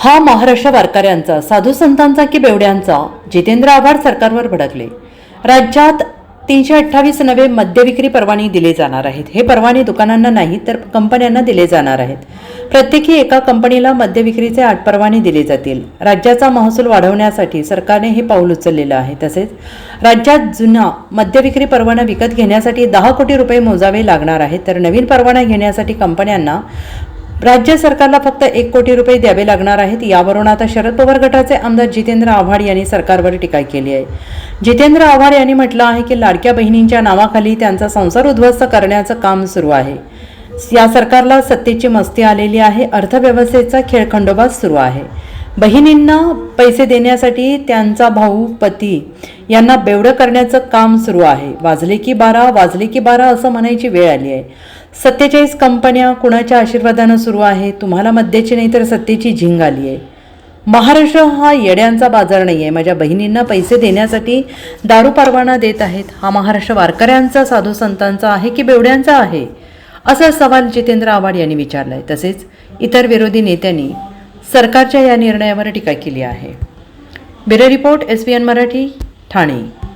हा महाराष्ट्र वारकऱ्यांचा साधू संतांचा की बेवड्यांचा? जितेंद्र आव्हाड सरकारवर भडकले. राज्यात तीनशे अठ्ठावीस नवे मद्यविक्री परवाने दिले जाणार आहेत. हे परवाने दुकानांना नाही तर कंपन्यांना दिले जाणार आहेत. प्रत्येकी एका कंपनीला मद्यविक्रीचे आठ परवाने दिले जातील. राज्याचा महसूल वाढवण्यासाठी सरकारने हे पाऊल उचललेलं आहे. तसेच राज्यात जुना मद्यविक्री परवाना विकत घेण्यासाठी दहा कोटी रुपये मोजावे लागणार आहेत. तर नवीन परवाना घेण्यासाठी कंपन्यांना राज्य सरकारला फक्त एक कोटी रुपये द्यावे लागणार आहेत यावरून आता शरद पवार गटाचे आमदार जितेंद्र आव्हाड यांनी सरकारवर टीका केली आहे. जितेंद्र आव्हाड यांनी म्हटलं आहे की लाडक्या बहिणींच्या नावाखाली त्यांचा संसार उद्ध्वस्त करण्याचं काम सुरू आहे. या सरकारला सत्तेची मस्ती आलेली आहे अर्थव्यवस्थेचा खेळखंडोबा सुरू आहे. बहिणींना पैसे देण्यासाठी त्यांचा भाऊ पती यांना बेवडं करण्याचं काम सुरू आहे. वाजले की बारा वाजले की बारा असं म्हणायची वेळ आली आहे. सत्तेचाळीस कंपन्या कुणाच्या आशीर्वादानं सुरू आहे? तुम्हाला मद्याची नाही तर सत्तेची झिंग आली आहे. महाराष्ट्र हा येड्यांचा बाजार नाही आहे माझ्या बहिणींना पैसे देण्यासाठी दारू परवाना देत आहेत. हा महाराष्ट्र वारकऱ्यांचा साधू संतांचा आहे की बेवड्यांचा आहे? असा सवाल जितेंद्र आव्हाड यांनी विचारला आहे तसेच इतर विरोधी नेत्यांनी सरकारच्या या निर्णयावर टीका केली आहे. Bureau report S B N Marathi Thane.